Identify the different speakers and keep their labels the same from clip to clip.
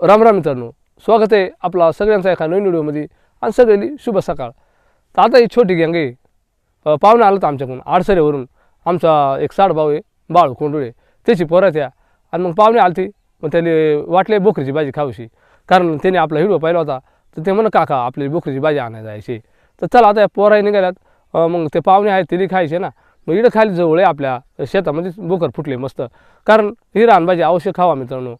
Speaker 1: राम राम मित्रांनो. स्वागत आहे आपला सगळ्यांचा एका नवीन व्हिडिओमध्ये. आणि सगळ्यांनी शुभ सकाळ. तर आता ही छोटी गँग आहे. पाहुणे आलं तर आमच्याकडून आडसरेवरून आमचा एक साड भाऊ आहे बाळ कोंडुळे त्याची पोरं त्या आणि मग पाहुणे आलती मग त्याने वाटले बोकरीची भाजी खाऊशी. कारण त्याने आपला व्हिडिओ पाहिला होता तर ते म्हण काका आपली बोकरीची भाजी आणायला जायची तर चला आता या पोराही निघाल्यात. मग ते पाहुणे आहेत तिने खायचे ना. मग इकडं खाली जवळ आहे आपल्या शेतामध्ये बोकर फुटले मस्त. कारण ही रानभाजी अवश्य खावा मित्रांनो.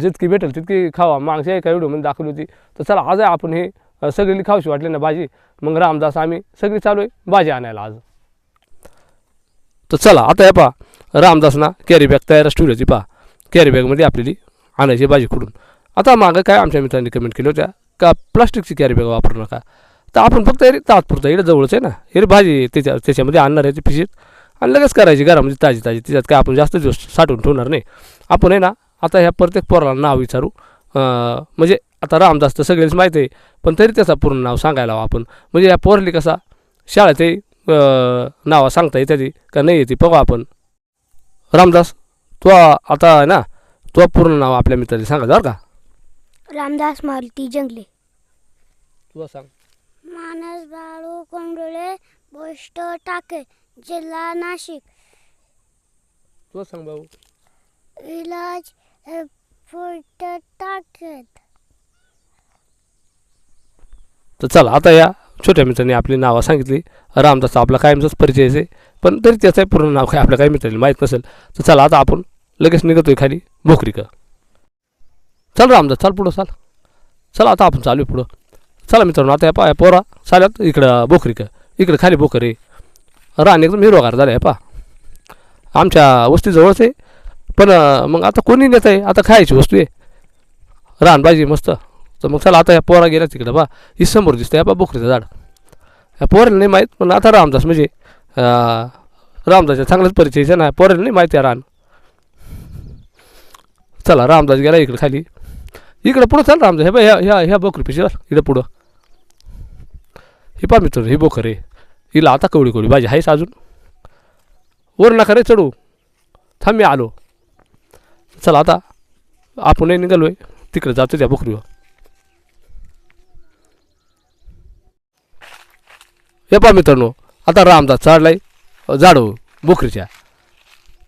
Speaker 1: जितकी भेटेल तितकी खावा. मागच्या एका व्हिडिओमध्ये दाखवली होती. तर चला आज आपण हे सगळी खाऊशी वाटली ना भाजी. मग रामदास आम्ही सगळी चालू आहे. भाजी आणायला आज. तर चला आता हे पा रामदास ना कॅरी बॅग तयारच ठेवली पा कॅरी बॅगमध्ये आपल्याली आणायची भाजी खुडून. आता मागं काय आमच्या मित्रांनी कमेंट केली होत्या? का प्लास्टिकची कॅरी बॅग वापरू नका? तर आपण फक्त हे तात्पुरतं इकडे जवळच आहे ना. हे भाजी त्याच्या त्याच्यामध्ये आणणार आहे ती पिशीत आणि लगेच करायची घरामध्ये ताजी ताजी. त्याच्यात काय आपण जास्त दिवस साठवून ठेवणार नाही. आपण आहे ना आता ह्या प्रत्येक पोराला नाव विचारू. म्हणजे आता रामदास तर सगळेच माहीत आहे पण तरी त्याचं पूर्ण नाव सांगायला हवं आपण. म्हणजे या पोरली कसा शाळेत ते नावं सांगता येते का नाही येते बघू आपण. रामदास तो आता आहे ना तो पूर्ण नाव आपल्या मित्राला सांगायचं बरं का?
Speaker 2: रामदास मारुती जंगले.
Speaker 1: तुला सांग.
Speaker 2: मानस बाळू कोंडोळे पोस्ट टाके जिल्हा नाशिक.
Speaker 1: तुला सांग भाऊ.
Speaker 2: विलाज पोस्ट टाकेत.
Speaker 1: तर चला आता या. छोट्या मित्रांनी आपली नावं सांगितली. रामदासचा आपला कायमचाच परिचय आहे. पण तरी त्याचं पूर्ण नाव काय आपल्या काही मित्रांनी माहीत नसेल. तर चला आता आपण लगेच निघतोय खाली भोकरी का चल रामदास चाल पुढं चाल. चला आता आपण चालू आहे पुढं. चला मित्रांनो आता या पा या पोरा. चालत इकडं बोकरी का इकडं खाली बोकर. आहे रान एकदम हिरोगार झालं आहे पा आमच्या वस्तीजवळच आहे. पण मग आता कोणी नेत आहे? आता खायची वस्तू आहे. रान भाजी मस्त. तर मग चला आता ह्या पोरा गेला तिकडं बा ही समोर दिसतं या बा बोकरीचं झाड. या पोराला नाही माहीत पण आता रामदास म्हणजे रामदासच्या चांगलाच परिचयचं ना. पोराला नाही माहिती आहे रान. चला रामदास गेला इकडं खाली. इकडं पुढं चाल रामदास. हे बा ह्या ह्या ह्या बोकरी पिशीवर इकडं पुढं. हे पा मित्र ही बोकर आहे. हिला आता कवडी कवडी भाजी आहेच अजून? वर नका रे चढू. थांब मी आलो. चला आता. आपणही निघालो आहे तिकडे जातो त्या बोकरीवर. हे पहा मित्रांनो आता रामदास चढलाय झाडू बोकरीच्या.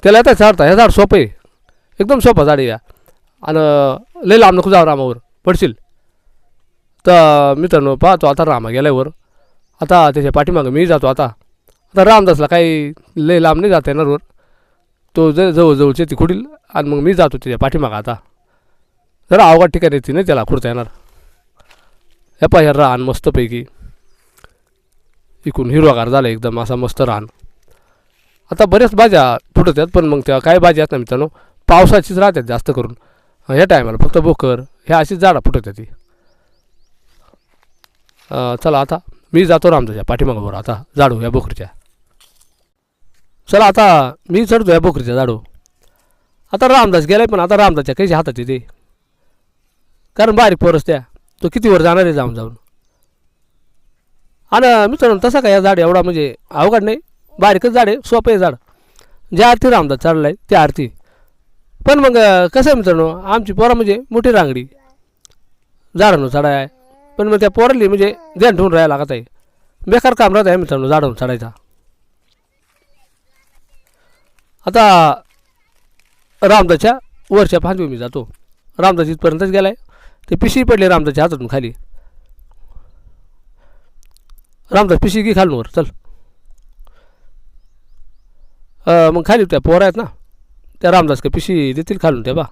Speaker 1: त्याला येतं चढता हे झाड सोपं आहे. एकदम सोपं झाड या. आणि लय लांब नको जाऊ रामावर. पडशील. तर मित्रांनो पाहतो आता रामा गेल्यावर वर. आता त्याच्या पाठीमागं मी जातो आता. आता रामदासला काही लय लांब नाही जाता येणार वर तो ज जवळजवळचे ती खुडील आणि मग मी जातो त्याच्या पाठीमागं आता. जरा अवघड ठिकाणी येते नाही त्याला खुडता येणार. या पहा हे रान मस्तपैकी. इकून हिरवागार झालं एकदम असा मस्त रान. आता बऱ्याच भाज्या फुटत आहेत पण मग त्या काय भाज्या आहेत ना मित्रांनो? पावसाचीच राहतात जास्त करून. ह्या टायमाला फक्त बोकर ह्या अशीच झाडं फुटत आहेत ती. चला आता. मी जातो रामदाच्या पाठीमागावर आता झाडू या बोकरीच्या. चला आता मी चढतो या बोकरीच्या झाडू. आता रामदास गेलाय पण आता रामदासच्या काहीच हातात येते? कारण बारीक पोरस त्या तो किती वर जाणार आहे जाऊन जाऊन. आणि मित्रांनो तसा काय या झाड एवढा म्हणजे अवघड नाही बारीकच झाड आहे सोपं आहे झाड. ज्या आरती रामदास चढलाय त्या आरती पण मग कसं आहे मित्रांनो आमची पोरं म्हणजे मोठी रांगडी. झाडांवर चढाय. आहे पण मग त्या पोरली म्हणजे ध्यान ठेवून राहायला लागत आहे. बेकार काम राहत आहे मित्रांनो जाडून चढायचा. आता रामदासच्या वरच्या फांदवी मी जातो. रामदास इथपर्यंतच गेलाय. ते पिशी पडले रामदासच्या हातातून खाली. रामदास पिशी घे खालून वर चल. मग खाली त्या पोरं आहेत ना त्या रामदास का पिशी देतील खालून त्या बा.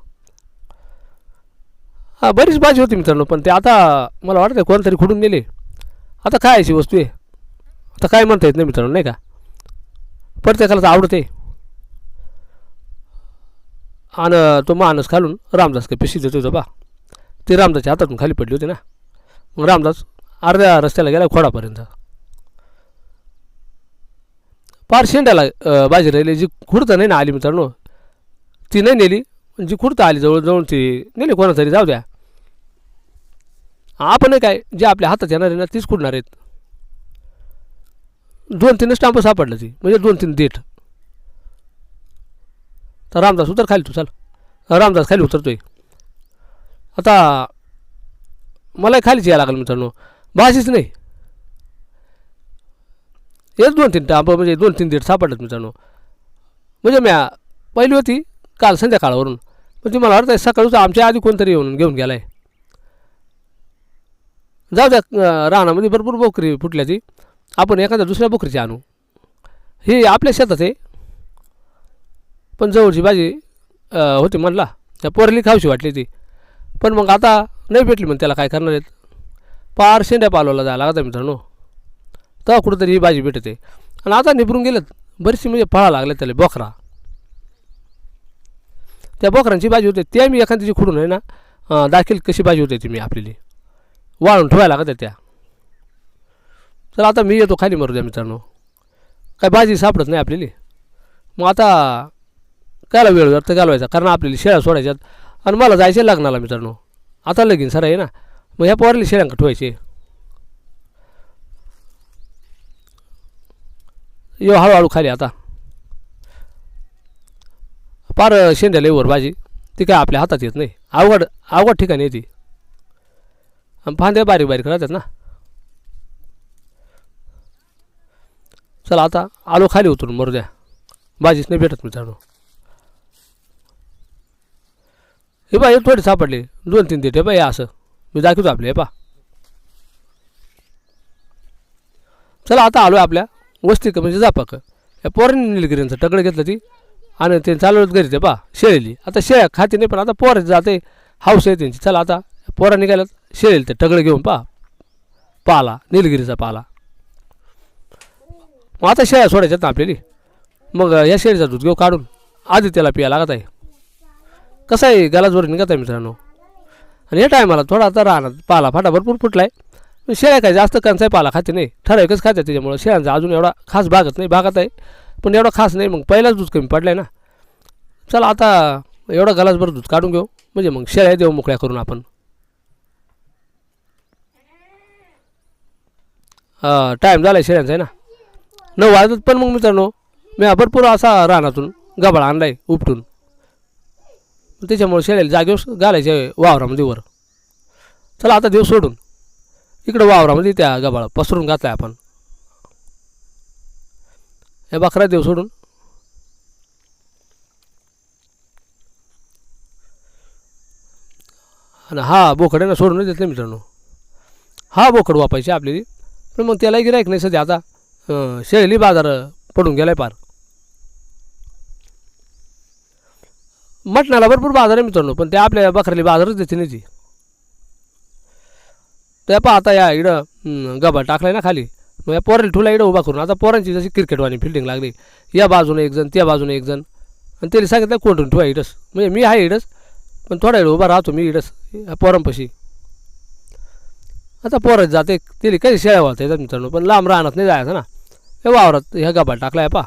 Speaker 1: बरीच भाजी होती मित्रांनो पण ते आता मला वाटतं कोणतरी खुडून नेले. आता काय अशी वस्तू आहे? आता काय म्हणता येत नाही मित्रांनो नाही का? प्रत्येकाला तर आवडते. आणि तो माणूस खालून रामदास का पिशी देत होता बा. ते रामदासच्या हातातून खाली पडली होती ना. मग रामदास अर्ध्या रस्त्याला गेला खोडापर्यंत. पार शेंड्याला बाजी भाजी राहिली जी खुडतं नाही ना आली मित्रांनो ती नाही नेली. पण जी खुडतं आली जवळजवळ ती नेली कोणा तरी जाऊ द्या. आपण काय जे आपल्या हातात येणार आहे ना तीच कुठणार आहेत. दोन तीन स्टांप सापडलं ती म्हणजे दोन तीन देठ. तर रामदास उतर खाली तू चल. रामदास खाली उतरतोय. आता मला खालीच यायला लागलं मित्रांनो. बाशीच नाही. हेच दोन तीन टांब म्हणजे दोन तीन दीड सापडलेत मित्रांनो. म्हणजे म्या पहिली होती काल संध्याकाळवरून. पण ती मला वाटतं सकाळीच आमच्या आधी कोणतरी येऊन घेऊन गेला आहे जाऊ द्या रानामध्ये भरपूर बोकरी फुटल्या ती आपण एखाद्या दुसऱ्या बोकरीची आणू. ही आपल्या शेतात आहे. पण जवळची भाजी होती म्हणला. त्या पोरली खावशी वाटली ती. पण मग आता नाही भेटली मग त्याला काय करणार आहेत? पार शेंड्या पालवला जायला लागता मित्रांनो. तेव्हा कुठंतरी ही भाजी भेटते. आणि आता निभरून गेलेत. बरीचशी म्हणजे फळा लागले त्याला बोकरा. त्या बोकरांची भाजी होते. त्या मी एखाद्याची खुडून आहे ना दाखील कशी भाजी होते ती मी आपली. वाळून ठेवायला लागत त्या. तर आता मी येतो खाली मारू द्या मित्रांनो. काय भाजी सापडत नाही आपल्याली. मग आता कायला वेळ व्यर्थ घालवायचा? कारण आपल्याला शेळ्या सोडायच्यात. आणि मला जायचे लग्नाला मित्रांनो. आता लगीन सर आहे ना. मग ह्या पोरली शेळ्यांक ठेवायचे. यो हळूहळू खाली आता. पार शेंड्याला वर भाजी. ती काय आपल्या हातात येत नाही. अवघड अवघड ठिकाणी येते फांद्या बारीक बारीक राहतात ना। चला आता आलो खाली उतरून मरू द्या। भाजीच नाही भेटत मित्रांनो। हे पा हे थोडे सापडले दोन तीन देठ हे पा हे असं। मी दाखवतो आपले हे पा चला आता आलो आपल्या वस्ती म्हणजे जापाक या पोरांनी निलगिरींचं टकडं घेतलं ती आणि ते चालवत घरी ते पा शेळीली। आता शेळ्या खाते नाही पण आता पोरं जाते हाऊस आहे त्यांची। चला आता पोरा निघाल्यात। शेळील ते टगडं घेऊन पा पाला निलगिरीचा पाला. मग आता शेळ्या सोडायच्यात ना आपल्याली. मग या शेळीचा दूध घेऊ काढून. आधी त्याला पिया लागत आहे. कसं आहे गलाजवर निघत आहे मित्रांनो. आणि या टायमाला थोडा आता राहणार पाला फाटा भरपूर फुटला आहे शेळ्या काय जास्त कंचाय पाला खाते नाही. ठराविकच खाते त्याच्यामुळं शेळ्यांचा अजून एवढा खास भागत नाही भागत आहे. पण एवढा खास नाही मग पहिलाच दूध कमी पडलं आहे ना. चला आता एवढा गलासभर दूध काढून घेऊ. म्हणजे मग शेळ्या देऊ मोकळ्या करून आपण. टाईम झाला आहे शेळ्यांचा आहे ना? नऊ वाजत पण मग मित्रांनो मी हा भरपूर असा रानातून गबाळ आणला आहे उपटून. त्याच्यामुळे शेळ्याला जागेवर घालायचे वावरामध्ये वर. चला आता देव सोडून. इकडं वावरामध्ये त्या गबाळ पसरून घातलाय आपण. हे बकरा देव सोडून. आणि हा बोकड आहे ना सोडून देत नाही मित्रांनो. हा बोकड वापायची आपली पण मग त्यालाही गिरायक नाही सध्या. आता अं, बाजार पडून गेलाय पार. मटणाला भरपूर बाजार आहे मित्रांनो पण ते आपल्या बकऱ्याला बाजारच देते नाही ती. त्या पहा आता या इकडं गबा टाकलाय ना खाली. मग या पोराला ठुला इकडं उभा करून आता पोरांची जशी क्रिकेटवाणी फिल्डिंग लागली या बाजूने एक जण त्या बाजूने एक जण आणि त्याने सांगितलं कोंडून ठेवा इडस म्हणजे मी आहे इडस पण थोडा वेळ उभा राहतो मी इडस या पोरांपाशी. आता पोरं जाते तिला काही शेळ्या वाळता येतात मित्रांनो पण लांब राहणार नाही जायचं ना. हे वावरात ह्या गबाळ टाकलाय पा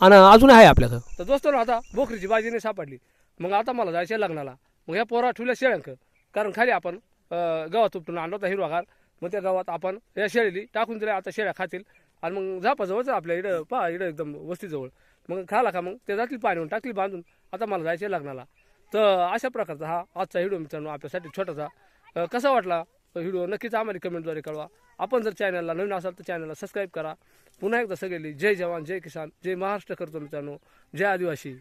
Speaker 1: आणि अजून आहे आपल्याकडं. तर दोस्त आता बोकरीची भाजी नाही सापडली. मग आता मला जायचं लग्नाला. मग ह्या पोरा ठेवल्या शेळ्यांक. कारण खाली आपण गवत उपटून आणलो होता हिरवागार. मग त्या गावात आपण या शेळीली टाकून दिल्या आता शेळ्या खातील. आणि मग झापाजवळच आपल्या इकडं पहा इकडं एकदम वस्तीजवळ. मग खाला का मग? ते जातील पाणी टाकली बांधून. आता मला जायचं लग्नाला. तर अशा प्रकारचा हा आजचा व्हिडिओ मित्रांनो आपल्यासाठी छोटासा. कसा वाटला व्हिडिओ? नक्कीच आम्हाला कमेंटद्वारे कळवा. आपण जर चॅनलला नवीन असाल तर चॅनलला सबस्क्राईब करा. पुन्हा एकदा सगळी जय जवान जय किसान जय महाराष्ट्र करतो मित्रांनो. जय आदिवासी.